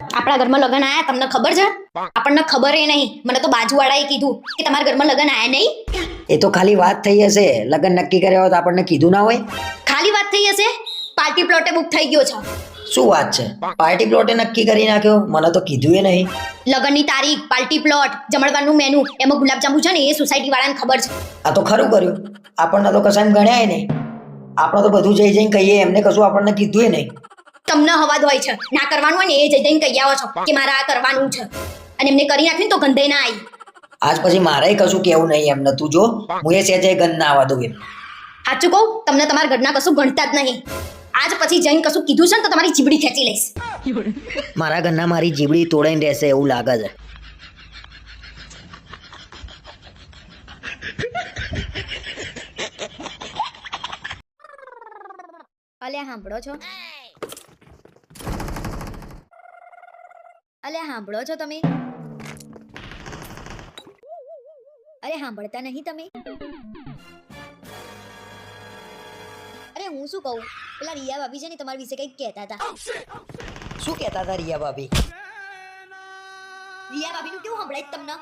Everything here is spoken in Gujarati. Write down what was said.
આપણા ઘરમાં લગ્ન આયા તમને ખબર છે? આપણને ખબર એ નહીં. મને તો બાજુવાળાએ કીધું કે તમારા ઘરમાં લગ્ન આયા નહીં. એ તો ખાલી વાત થઈ હશે. લગ્ન નક્કી કર્યા હોત આપણને કીધું ના હોય. ખાલી વાત થઈ હશે? પાર્ટી પ્લોટે બુક થઈ ગયો છે. શું વાત છે? પાર્ટી પ્લોટે નક્કી કરી નાખ્યો? મને તો કીધું એ નહીં. લગ્નની તારીખ પાર્ટી પ્લોટ જમણવારનું મેનુ એમાં ગુલાબજાંબુ છે ને એ સોસાયટી વાળાને ખબર છે. આ તો ખરું કર્યું. આપણને તો કશાને ગણ્યાય નહીં. આપણે તો બધું જઈ જઈને કહીએ એમને કશું આપણને કીધું એ નહીં. તમને હવાદ હોય છે. ના કરવાનું હોય ને એ જઈ જઈને કહી આવો છો કે મારે આ કરવાનું છે. અને એમને કરી નાખ્યું ને તો ગંધે ના આવી. આજ પછી મારે કશું કેવું નહીં એમને. તું જો હું એ સેજે ગંધ ના આવવા દઉં એમ. સાચું કહું તમને તમારા ઘરના કશું ગણતા જ નહીં. આજ પછી જઈને કશું કીધું છે ને તો તમારી જીબડી ખેંચી લઈશ. મારા ઘરના મારી જીબડી તોડાઈને રહેશે એવું લાગે છે. અલે સાંભળો છો? અલે સાંભળો છો તમે? અરે સાંભળતા નહીં તમે? અરે હું શું કહું? પેલા રિયા ભાભી છે ને તમારા વિશે કંઈક કહેતા હતા. શું કહેતા હતા રિયા ભાભી? રિયા ભાભીનું કેવું સંભળાય તમને?